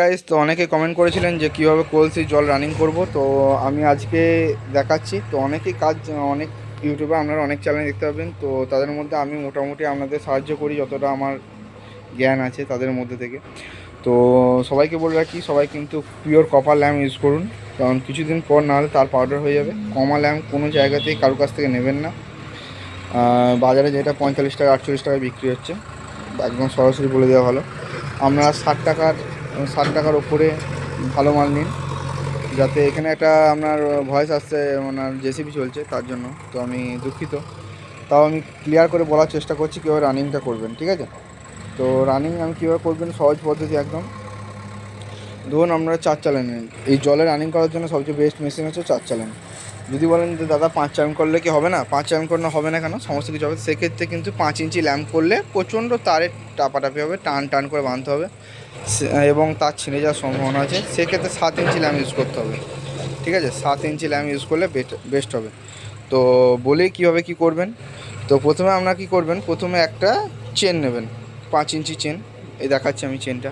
Guys তো অনেকে comment করেছিলেন যে কীভাবে কলসি জল রানিং করব। তো আমি আজকে দেখাচ্ছি। তো অনেকেই কাজ, অনেক ইউটিউবে আপনারা অনেক চ্যানেল দেখতে পাবেন। তো তাদের মধ্যে আমি মোটামুটি আপনাদের সাহায্য করি যতটা আমার জ্ঞান আছে তাদের মধ্যে থেকে। তো সবাইকে বলে রাখি, সবাই কিন্তু পিওর কপার ল্যাম্প ইউজ করুন। কারণ কিছুদিন পর না হলে তার পাউডার হয়ে যাবে। কমা ল্যাম্প কোনো জায়গাতেই কারোর কাছ থেকে নেবেন না। বাজারে যেটা পঁয়তাল্লিশ টাকা, আটচল্লিশ টাকায় বিক্রি হচ্ছে, একদম সরাসরি বলে দেওয়া ভালো। আপনারা ষাট টাকার ষাট টাকার ওপরে ভালো মাল নিন। যাতে এখানে একটা আপনার ভয়েস আসছে, ওনার জেসিবি চলছে, তার জন্য। তো আমি দুঃখিত। তাও আমি ক্লিয়ার করে বলার চেষ্টা করছি কীভাবে রানিংটা করবেন, ঠিক আছে? তো রানিং আমি কীভাবে করবেন, সহজ পদ্ধতি একদম। ধরুন আপনারা চার চালান এই জলে রানিং করার জন্য সবচেয়ে বেস্ট মেশিন হচ্ছে চার চালান। যদি বলেন যে, দাদা, পাঁচ চালান করলে কি হবে না? পাঁচ চালান করলে হবে না কেন? সমস্ত কিছু হবে। সেক্ষেত্রে কিন্তু পাঁচ ইঞ্চি ল্যাম্প করলে প্রচণ্ড তারে টাপাটাপি হবে, টান টান করে বাঁধতে হবে। এবং তার ছিঁড়ে যাওয়ার সম্ভাবনা আছে। সেক্ষেত্রে সাত ইঞ্চি ল্যাম্প ইউজ করতে হবে। ঠিক আছে? সাত ইঞ্চি ল্যাম্প ইউজ করলে বেস্ট হবে। তো বলি কীভাবে কি করবেন? তো প্রথমে আপনারা কী করবেন? প্রথমে একটা চেন নেবেন। পাঁচ ইঞ্চি চেন। এই দেখাচ্ছি আমি চেনটা।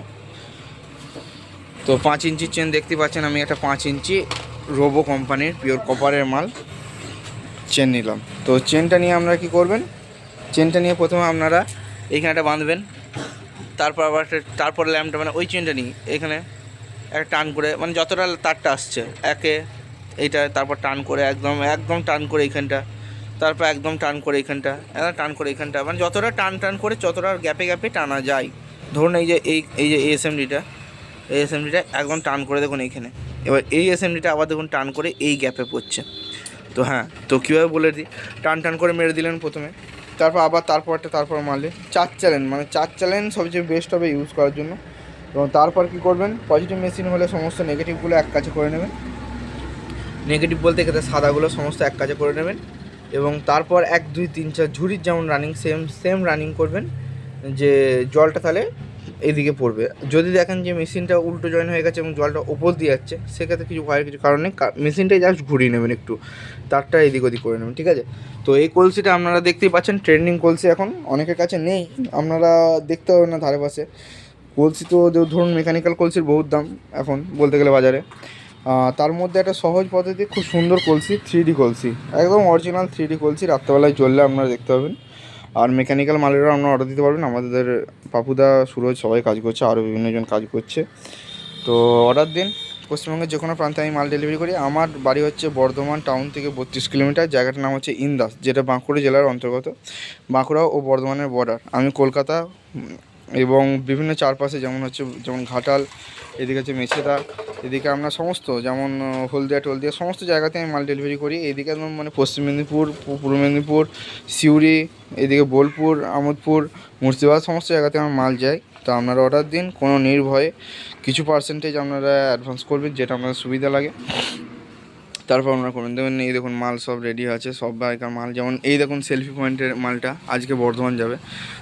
তো পাঁচ ইঞ্চি চেন দেখতে পাচ্ছেন, আমি একটা পাঁচ ইঞ্চি রোবো কোম্পানির পিওর কপারের মাল চেন নিলাম। তো চেনটা নিয়ে আপনারা কী করবেন? চেনটা নিয়ে প্রথমে আপনারা এইখানেটা বাঁধবেন। তারপর আবার তারপর ল্যাম্পটা মানে ওই চেনটা নিই, এখানে একটা টান করে মানে যতটা তারটা আসছে, একে, এইটা, তারপর টান করে, একদম একদম টান করে এইখানটা, তারপর একদম টান করে এইখানটা একদম টান করে এইখানটা মানে যতটা টান টান করে যতটা গ্যাপে গ্যাপে টানা যায়। ধরুন এই যে, এই এই যে এসএমডিটা এই এসএমডিটা একদম টান করে দেখুন এইখানে, এবার এই এসএমডিটা আবার দেখুন টান করে এই গ্যাপে পড়ছে। তো হ্যাঁ তো কীভাবে বলে দিই? টান টান করে মেরে দিলেন প্রথমে। তারপর আবার তারপরটা তারপর মারলে চার চ্যালেঞ্জ মানে চার চ্যালেঞ্জ সবচেয়ে বেস্ট হবে ইউজ করার জন্য। এবং তারপর কী করবেন? পজিটিভ মেশিন হলে সমস্ত নেগেটিভগুলো এক কাছে করে নেবেন। নেগেটিভ বলতে এক্ষেত্রে সাদাগুলো সমস্ত এক কাজে করে নেবেন। এবং তারপর এক, দুই, তিন, চার ঝুড়ির যেমন রানিং সেম সেম রানিং করবেন। যে জলটা তাহলে এদিকে পড়বে। যদি দেখেন যে মেশিনটা উল্টো জয়েন হয়ে গেছে এবং জলটা ওপর দিয়ে যাচ্ছে, সেক্ষেত্রে কিছু ভয়ের কিছু কারণ মেশিনটাই জাস্ট ঘুরিয়ে নেবেন একটু। তারটা এদিক ওদিক করে নেবেন, ঠিক আছে? তো এই কলসিটা আপনারা দেখতেই পাচ্ছেন ট্রেন্ডিং কলসি এখন, অনেকের কাছে নেই, আপনারা দেখতে পাবেন না ধারে পাশে। কলসি তো ধরুন মেকানিক্যাল কলসির বহুত দাম এখন বলতে গেলে বাজারে। তার মধ্যে একটা সহজ পদ্ধতি, খুব সুন্দর কলসি থ্রি ডি কলসি। একদম অরিজিনাল থ্রি ডি কলসি, রাত্রেবেলায় জ্বললে আপনারা দেখতে পাবেন। আর মেকানিক্যাল মালেরও আপনারা অর্ডার দিতে পারবেন। আমাদের পাপুদা সুরজ সবাই কাজ করছে আরও বিভিন্নজন কাজ করছে। তো অর্ডার দিন। পশ্চিমবঙ্গের যে কোনো প্রান্তে আমি মাল ডেলিভারি করি। আমার বাড়ি হচ্ছে বর্ধমান টাউন থেকে বত্রিশ কিলোমিটার। জায়গাটার নাম হচ্ছে ইন্দাস, যেটা বাঁকুড়া জেলার অন্তর্গত। বাঁকুড়া ও বর্ধমানের বর্ডার আমি কলকাতা এবং বিভিন্ন চারপাশে, যেমন হচ্ছে, যেমন ঘাটাল, এদিকে হচ্ছে মেছেদা এদিকে আমরা সমস্ত, যেমন, হলদিয়া টলদিয়া, সমস্ত জায়গাতে আমি মাল ডেলিভারি করি। এদিকে একদম মানে পশ্চিম মেদিনীপুর, পূর্ব মেদিনীপুর, সিউড়ি, এদিকে বোলপুর, আমোদপুর, মুর্শিদাবাদ, সমস্ত জায়গাতে আমার মাল যায়। তো আপনারা অর্ডার দিন, কোনো নির্ভয়ে কিছু পার্সেন্টেজ আপনারা অ্যাডভান্স করবেন, যেটা আপনার সুবিধা লাগে। তারপর আপনারা করবেন দেখবেন এই দেখুন, মাল সব রেডি আছে, সব বাইকার মাল। যেমন এই দেখুন সেলফি পয়েন্টের মালটা আজকে বর্ধমান যাবে।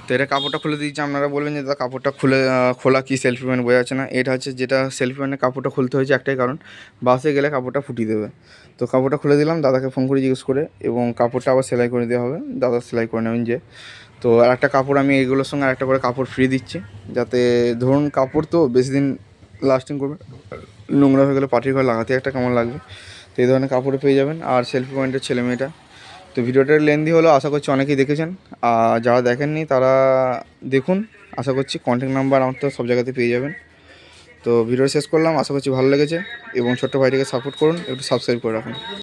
তো এটা কাপড়টা খুলে দিয়েছে, আপনারা বলবেন যে, দাদা, কাপড়টা খুলে, খোলা কি সেলফি পয়েন্ট বোঝা যাচ্ছে না? এটা হচ্ছে যেটা সেলফি পয়েন্টের কাপড়টা খুলতে হয়েছে একটাই কারণ, বাসে গেলে কাপড়টা ফুটিয়ে দেবে। তো কাপড়টা খুলে দিলাম, দাদাকে ফোন করে জিজ্ঞেস করে, এবং কাপড়টা আবার সেলাই করে দেওয়া হবে। দাদা সেলাই করে নেবেন যে। তো আর একটা কাপড় আমি এগুলোর সঙ্গে আর একটা করে কাপড় ফ্রি দিচ্ছি, যাতে ধরুন কাপড় তো বেশি দিন লাস্টিং করবে। নোংরা হয়ে গেলে পাটির ঘর লাগাতে একটা কেমন লাগবে? এই ধরনের কাপড়ে পেয়ে যাবেন আর সেলফি পয়েন্টের ছেলে মেয়েটা। তো ভিডিওটার লেন্দি হলো আশা করছি অনেকেই দেখেছেন। আর যারা দেখেননি তারা দেখুন। আশা করছি কন্ট্যাক্ট নাম্বার আমার তো সব জায়গাতে পেয়ে যাবেন। তো ভিডিও শেষ করলাম। আশা করছি ভালো লেগেছে এবং ছোট্ট ভাইটিকে সাপোর্ট করুন। একটু সাবস্ক্রাইব করে রাখুন।